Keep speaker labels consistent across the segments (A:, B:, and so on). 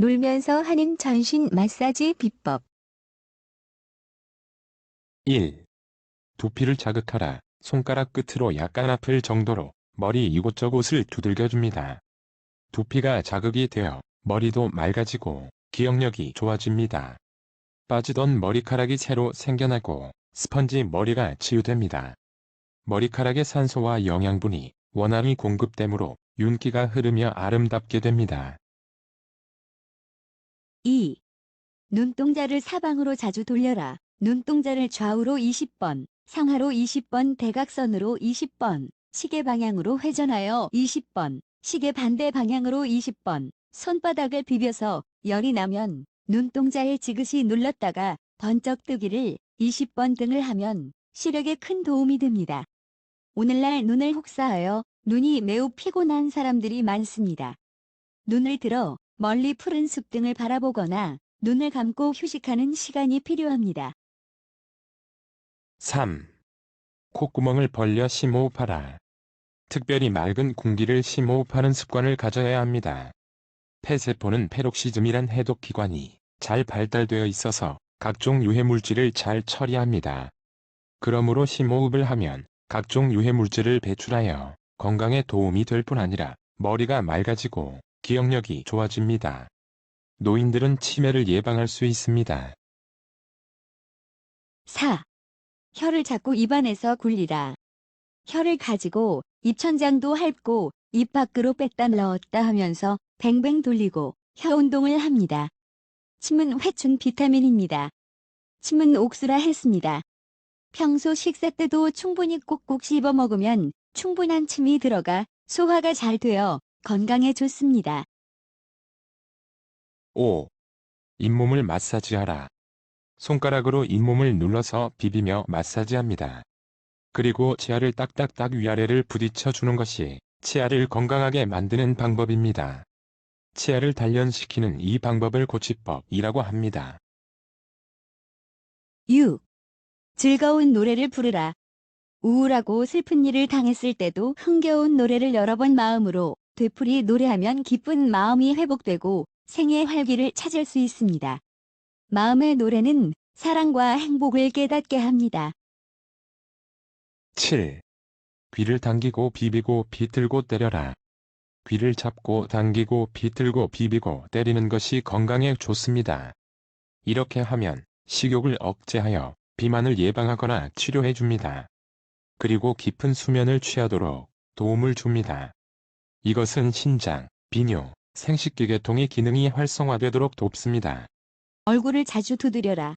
A: 놀면서 하는 전신 마사지 비법.
B: 1. 두피를 자극하라. 손가락 끝으로 약간 아플 정도로 머리 이곳저곳을 두들겨줍니다. 두피가 자극이 되어 머리도 맑아지고 기억력이 좋아집니다. 빠지던 머리카락이 새로 생겨나고 스펀지 머리가 치유됩니다. 머리카락의 산소와 영양분이 원활히 공급되므로 윤기가 흐르며 아름답게 됩니다.
A: 2. 눈동자를 사방으로 자주 돌려라. 눈동자를 좌우로 20번, 상하로 20번, 대각선으로 20번, 시계 방향으로 회전하여 20번, 시계 반대 방향으로 20번, 손바닥을 비벼서 열이 나면 눈동자에 지그시 눌렀다가 번쩍 뜨기를 20번 등을 하면 시력에 큰 도움이 됩니다. 오늘날 눈을 혹사하여 눈이 매우 피곤한 사람들이 많습니다. 눈을 들어 멀리 푸른 숲 등을 바라보거나 눈을 감고 휴식하는 시간이 필요합니다.
B: 3. 콧구멍을 벌려 심호흡하라. 특별히 맑은 공기를 심호흡하는 습관을 가져야 합니다. 폐세포는 페록시즘이란 해독기관이 잘 발달되어 있어서 각종 유해물질을 잘 처리합니다. 그러므로 심호흡을 하면 각종 유해물질을 배출하여 건강에 도움이 될 뿐 아니라 머리가 맑아지고 기억력이 좋아집니다. 노인들은 치매를 예방할 수 있습니다.
A: 4. 혀를 잡고 입안에서 굴리라. 혀를 가지고 입천장도 핥고 입 밖으로 뺐다 넣었다 하면서 뱅뱅 돌리고 혀 운동을 합니다. 침은 회춘 비타민입니다. 침은 옥수라 했습니다. 평소 식사 때도 충분히 꼭꼭 씹어 먹으면 충분한 침이 들어가 소화가 잘 되어 건강에 좋습니다.
B: 5. 잇몸을 마사지하라. 손가락으로 잇몸을 눌러서 비비며 마사지합니다. 그리고 치아를 딱딱딱 위아래를 부딪혀 주는 것이 치아를 건강하게 만드는 방법입니다. 치아를 단련시키는 이 방법을 고치법이라고 합니다.
A: 6. 즐거운 노래를 부르라. 우울하고 슬픈 일을 당했을 때도 흥겨운 노래를 여러 번 마음으로 되풀이 노래하면 기쁜 마음이 회복되고 생의 활기를 찾을 수 있습니다. 마음의 노래는 사랑과 행복을 깨닫게 합니다.
B: 7. 귀를 당기고 비비고 비틀고 때려라. 귀를 잡고 당기고 비틀고 비비고 때리는 것이 건강에 좋습니다. 이렇게 하면 식욕을 억제하여 비만을 예방하거나 치료해 줍니다. 그리고 깊은 수면을 취하도록 도움을 줍니다. 이것은 신장, 비뇨, 생식기 계통의 기능이 활성화되도록 돕습니다.
A: 얼굴을 자주 두드려라.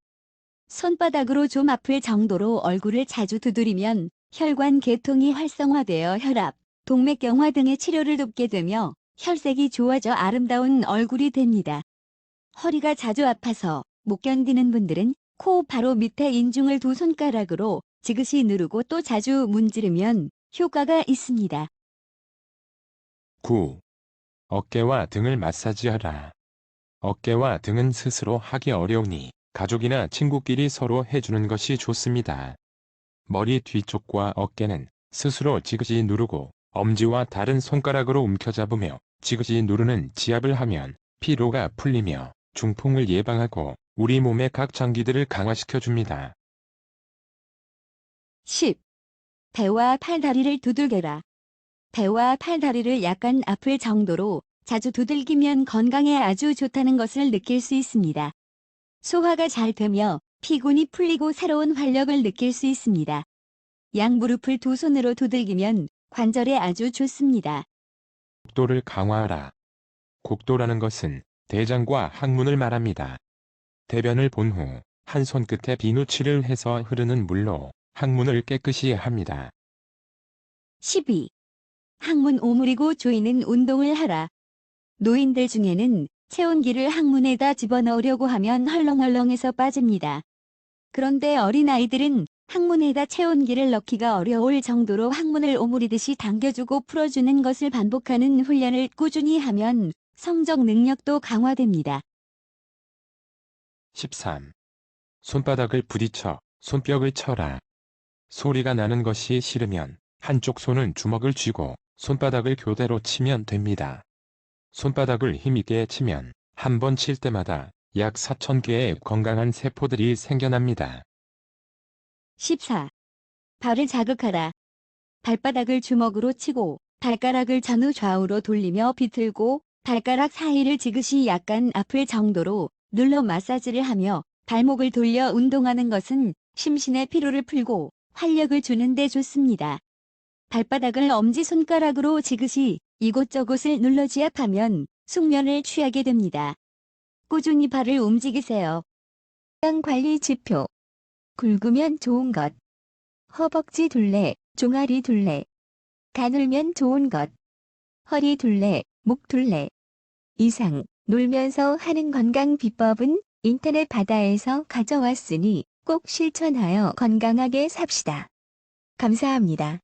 A: 손바닥으로 좀 아플 정도로 얼굴을 자주 두드리면 혈관 계통이 활성화되어 혈압, 동맥경화 등의 치료를 돕게 되며 혈색이 좋아져 아름다운 얼굴이 됩니다. 허리가 자주 아파서 못 견디는 분들은 코 바로 밑에 인중을 두 손가락으로 지그시 누르고 또 자주 문지르면 효과가 있습니다.
B: 9. 어깨와 등을 마사지하라. 어깨와 등은 스스로 하기 어려우니 가족이나 친구끼리 서로 해주는 것이 좋습니다. 머리 뒤쪽과 어깨는 스스로 지그시 누르고 엄지와 다른 손가락으로 움켜잡으며 지그시 누르는 지압을 하면 피로가 풀리며 중풍을 예방하고 우리 몸의 각 장기들을 강화시켜 줍니다.
A: 10. 배와 팔다리를 두들겨라. 배와 팔다리를 약간 아플 정도로 자주 두들기면 건강에 아주 좋다는 것을 느낄 수 있습니다. 소화가 잘 되며 피곤이 풀리고 새로운 활력을 느낄 수 있습니다. 양무릎을 두 손으로 두들기면 관절에 아주 좋습니다.
B: 곡도를 강화하라. 곡도라는 것은 대장과 항문을 말합니다. 대변을 본 후 한 손끝에 비누칠을 해서 흐르는 물로 항문을 깨끗이 합니다.
A: 12. 항문 오므리고 조이는 운동을 하라. 노인들 중에는 체온기를 항문에다 집어넣으려고 하면 헐렁헐렁해서 빠집니다. 그런데 어린아이들은 항문에다 체온기를 넣기가 어려울 정도로 항문을 오므리듯이 당겨주고 풀어주는 것을 반복하는 훈련을 꾸준히 하면 성적 능력도 강화됩니다.
B: 13. 손바닥을 부딪혀 손뼉을 쳐라. 소리가 나는 것이 싫으면 한쪽 손은 주먹을 쥐고 손바닥을 교대로 치면 됩니다. 손바닥을 힘있게 치면 한 번 칠 때마다 약 4,000개의 건강한 세포들이 생겨납니다.
A: 14. 발을 자극하라. 발바닥을 주먹으로 치고 발가락을 전후 좌우로 돌리며 비틀고 발가락 사이를 지그시 약간 아플 정도로 눌러 마사지를 하며 발목을 돌려 운동하는 것은 심신의 피로를 풀고 활력을 주는 데 좋습니다. 발바닥을 엄지손가락으로 지그시 이곳저곳을 눌러 지압하면 숙면을 취하게 됩니다. 꾸준히 발을 움직이세요. 양 관리 지표. 굵으면 좋은 것. 허벅지 둘레, 종아리 둘레. 가늘면 좋은 것. 허리 둘레, 목 둘레. 이상, 놀면서 하는 건강 비법은 인터넷 바다에서 가져왔으니 꼭 실천하여 건강하게 삽시다. 감사합니다.